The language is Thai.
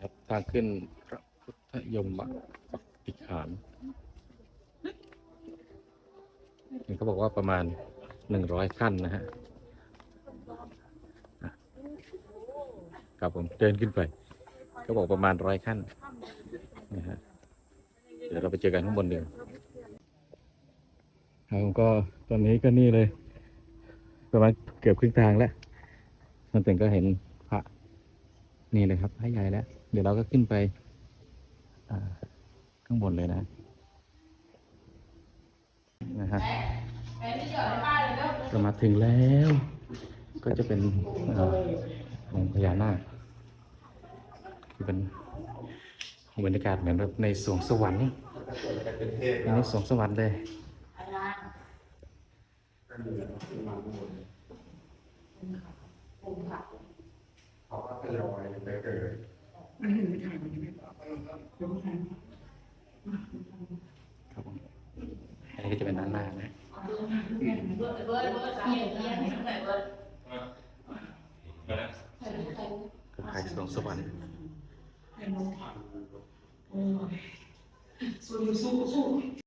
ครับทางขึ้นพระพุทธยมปฏิขานเขาบอกว่าประมาณหนึ่งร้อยขั้นนะฮะครับผมเดินขึ้นไปเขาบอกประมาณร้อยขั้นนะฮะเดี๋ยวเราไปเจอกันข้างบนเดียวครับผมก็ตอนนี้ก็นี่เลย ประมาณเกือบครึ่งทางแล้วมันถึงก็เห็น นี่เลยครับพระใหญ่แล้ว เดี๋ยวเราก็ขึ้นไปข้างบนเลยนะนะฮะเรามาถึงแล้ว ก็จะเป็นองค์พญานาคที่เป็นบรรยากาศเหมือนแบบในสวงสวรรค์ในสวงสวรรค์เลย ครับผมอันนี้ก็จะเป็นด้านหน้านะก็ขายสวงสวรรค์สู้สู้สู้